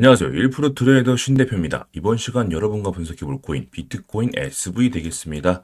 안녕하세요. 1% 트레이더 신 대표입니다. 이번 시간 여러분과 분석해 볼 코인 비트코인 SV 되겠습니다.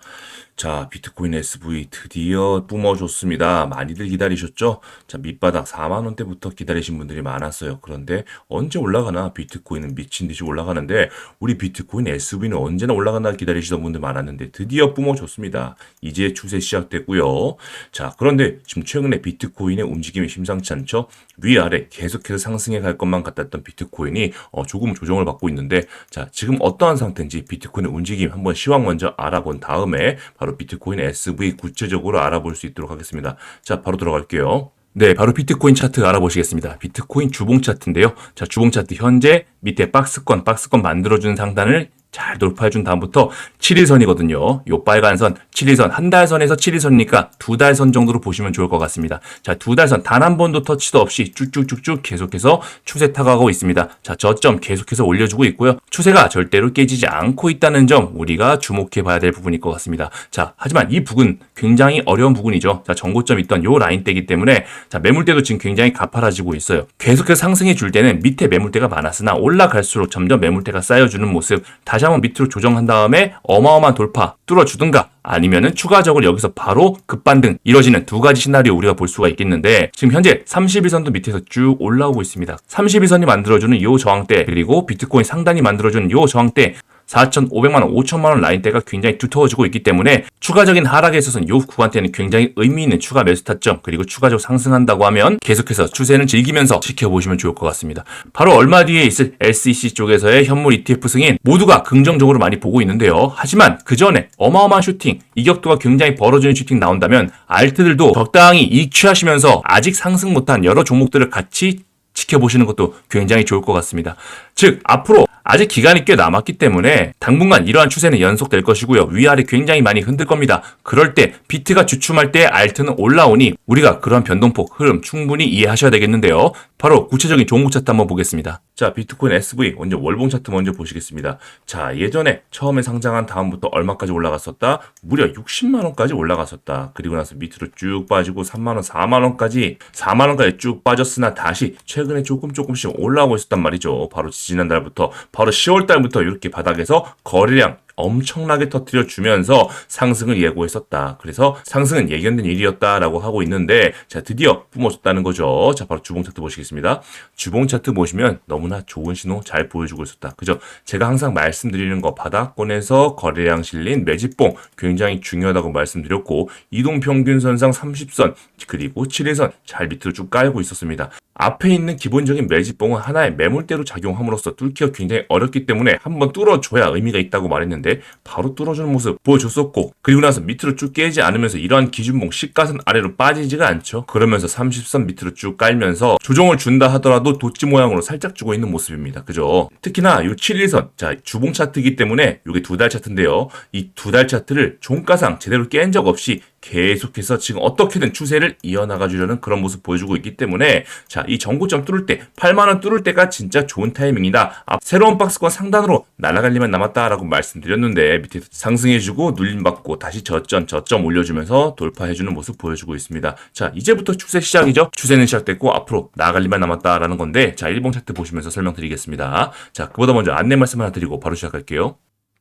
자, 비트코인 SV 드디어 뿜어줬습니다. 많이들 기다리셨죠? 자, 밑바닥 4만 원대부터 기다리신 분들이 많았어요. 그런데 언제 올라가나 비트코인은 미친 듯이 올라가는데 우리 비트코인 SV는 언제나 올라가나 기다리시던 분들 많았는데 드디어 뿜어줬습니다. 이제 추세 시작됐고요. 자, 그런데 지금 최근에 비트코인의 움직임이 심상치 않죠? 위아래 계속해서 상승해 갈 것만 같았던 비트코인이 어, 조금 조정을 받고 있는데 자 지금 어떠한 상태인지 비트코인의 움직임 한번 시황 먼저 알아본 다음에 바로 비트코인 SV 구체적으로 알아볼 수 있도록 하겠습니다. 자 바로 들어갈게요. 네, 바로 비트코인 차트 알아보시겠습니다. 비트코인 주봉 차트인데요. 자, 주봉 차트 현재 밑에 박스권, 박스권 만들어주는 상단을 잘 돌파해준 다음부터 7일선이거든요. 요 빨간 선, 7일선, 한 달선에서 7일선이니까 두 달선 정도로 보시면 좋을 것 같습니다. 자, 두 달선 단 한 번도 터치도 없이 쭉쭉쭉쭉 계속해서 추세 타가고 있습니다. 자, 저점 계속해서 올려주고 있고요. 추세가 절대로 깨지지 않고 있다는 점 우리가 주목해 봐야 될 부분일 것 같습니다. 자, 하지만 이 부분 굉장히 어려운 부분이죠. 자, 정고점 있던 요 라인대기 때문에 자, 매물대도 지금 굉장히 가파라지고 있어요. 계속해서 상승해 줄 때는 밑에 매물대가 많았으나 올라갈수록 점점 매물대가 쌓여주는 모습 다시 한번 밑으로 조정한 다음에 어마어마한 돌파 뚫어주든가 아니면은 추가적으로 여기서 바로 급반등 이뤄지는 두 가지 시나리오 우리가 볼 수가 있겠는데 지금 현재 31선도 밑에서 쭉 올라오고 있습니다. 31선이 만들어주는 요 저항대 그리고 비트코인 상단이 만들어주는 요 저항대 4,500만 원, 5천만 원 라인대가 굉장히 두터워지고 있기 때문에 추가적인 하락에 있어서는 이 구간대는 굉장히 의미 있는 추가 매수 타점 그리고 추가적으로 상승한다고 하면 계속해서 추세는 즐기면서 지켜보시면 좋을 것 같습니다. 바로 얼마 뒤에 있을 SEC 쪽에서의 현물 ETF 승인 모두가 긍정적으로 많이 보고 있는데요. 하지만 그 전에 어마어마한 슈팅, 이격도가 굉장히 벌어지는 슈팅 나온다면 알트들도 적당히 이익 취하시면서 아직 상승 못한 여러 종목들을 같이 지켜보시는 것도 굉장히 좋을 것 같습니다. 즉, 앞으로 아직 기간이 꽤 남았기 때문에 당분간 이러한 추세는 연속될 것이고요. 위아래 굉장히 많이 흔들 겁니다. 그럴 때 비트가 주춤할 때 알트는 올라오니 우리가 그런 변동폭 흐름 충분히 이해하셔야 되겠는데요. 바로 구체적인 종목 차트 한번 보겠습니다. 자, 비트코인 SV 먼저 월봉 차트 먼저 보시겠습니다. 자, 예전에 처음에 상장한 다음부터 얼마까지 올라갔었다? 무려 60만 원까지 올라갔었다. 그리고 나서 밑으로 쭉 빠지고 3만 원, 4만 원까지 4만 원까지 쭉 빠졌으나 다시 최근에 조금 조금씩 올라오고 있었단 말이죠. 바로 지난달부터 바로 10월 달부터 이렇게 바닥에서 거래량 엄청나게 터뜨려 주면서 상승을 예고했었다. 그래서 상승은 예견된 일이었다라고 하고 있는데 자 드디어 뿜어졌다는 거죠. 자 바로 주봉 차트 보시겠습니다. 주봉 차트 보시면 너무나 좋은 신호 잘 보여주고 있었다. 그죠? 제가 항상 말씀드리는 거 바닥권에서 거래량 실린 매집봉 굉장히 중요하다고 말씀드렸고 이동 평균 선상 30선 그리고 7일선 잘 밑으로 쭉 깔고 있었습니다. 앞에 있는 기본적인 매집봉은 하나의 매물대로 작용함으로써 뚫기가 굉장히 어렵기 때문에 한번 뚫어줘야 의미가 있다고 말했는데 바로 뚫어주는 모습 보여줬었고 그리고 나서 밑으로 쭉 깨지 않으면서 이러한 기준봉 시가선 아래로 빠지지가 않죠. 그러면서 30선 밑으로 쭉 깔면서 조정을 준다 하더라도 도치 모양으로 살짝 주고 있는 모습입니다. 그죠? 특히나 이 7일선 자 주봉 차트이기 때문에 이게 두 달 차트인데요. 이 두 달 차트를 종가상 제대로 깬 적 없이 계속해서 지금 어떻게든 추세를 이어나가 주려는 그런 모습 보여주고 있기 때문에 자, 이 정고점 뚫을 때 8만 원 뚫을 때가 진짜 좋은 타이밍이다. 아, 새로운 박스권 상단으로 날아갈 일만 남았다라고 말씀드렸는데 밑에 상승해 주고 눌림 받고 다시 저점 저점 올려 주면서 돌파해 주는 모습 보여주고 있습니다. 자, 이제부터 추세 시작이죠. 추세는 시작됐고 앞으로 나아갈 일만 남았다라는 건데 자, 일봉 차트 보시면서 설명드리겠습니다. 자, 그보다 먼저 안내 말씀 하나 드리고 바로 시작할게요.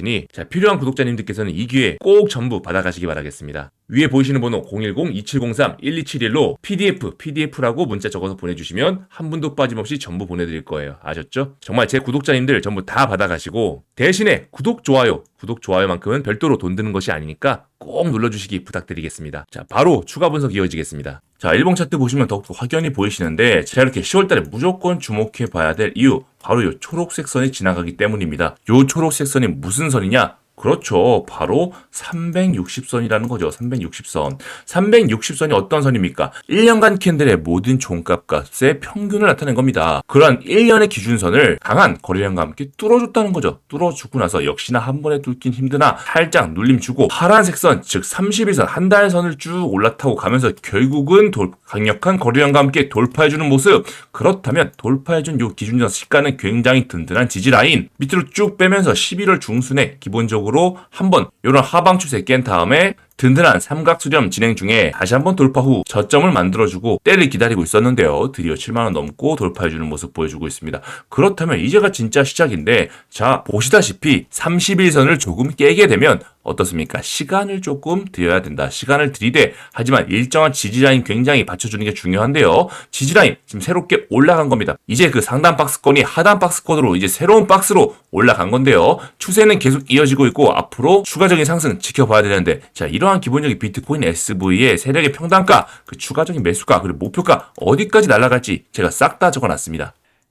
것이니 자, 필요한 구독자님들께서는 이 기회 꼭 전부 받아가시기 바라겠습니다. 위에 보이시는 번호 010-2703-1271로 PDF, PDF라고 문자 적어서 보내주시면 한 분도 빠짐없이 전부 보내드릴 거예요. 아셨죠? 정말 제 구독자님들 전부 다 받아가시고 대신에 구독, 좋아요, 구독, 좋아요만큼은 별도로 돈 드는 것이 아니니까 꼭 눌러주시기 부탁드리겠습니다. 자, 바로 추가 분석 이어지겠습니다. 자, 일봉 차트 보시면 더욱더 확연히 보이시는데 제가 이렇게 10월달에 무조건 주목해 봐야 될 이유 바로 이 초록색 선이 지나가기 때문입니다. 이 초록색 선이 무슨 선이냐? 그렇죠. 바로 360선이라는 거죠. 360선. 360선이 어떤 선입니까? 1년간 캔들의 모든 종값 값의 평균을 나타낸 겁니다. 그러한 1년의 기준선을 강한 거래량과 함께 뚫어줬다는 거죠. 뚫어주고 나서 역시나 한 번에 뚫긴 힘드나 살짝 눌림 주고 파란색 선, 즉 31선, 한 달 선을 쭉 올라타고 가면서 결국은 돌, 강력한 거래량과 함께 돌파해주는 모습. 그렇다면 돌파해준 요 기준선 시가는 굉장히 든든한 지지라인. 밑으로 쭉 빼면서 11월 중순에 기본적으로 한번 이런 하방 추세 깬 다음에 든든한 삼각 수렴 진행 중에 다시 한번 돌파 후 저점을 만들어주고 때를 기다리고 있었는데요. 드디어 7만원 넘고 돌파해주는 모습 보여주고 있습니다. 그렇다면 이제가 진짜 시작인데 자 보시다시피 31선을 조금 깨게 되면 어떻습니까? 시간을 조금 드려야 된다. 시간을 들이대 하지만 일정한 지지라인 굉장히 받쳐주는 게 중요한데요. 지지라인 지금 새롭게 올라간 겁니다. 이제 그 상단 박스권이 하단 박스권으로 이제 새로운 박스로 올라간 건데요. 추세는 계속 이어지고 있고 앞으로 추가적인 상승 지켜봐야 되는데 자 이러한 기본적인 비트코인 SV의 세력의 평단가 그 추가적인 매수가 그리고 목표가 어디까지 날아갈지 제가 싹 다 적어놨습니다.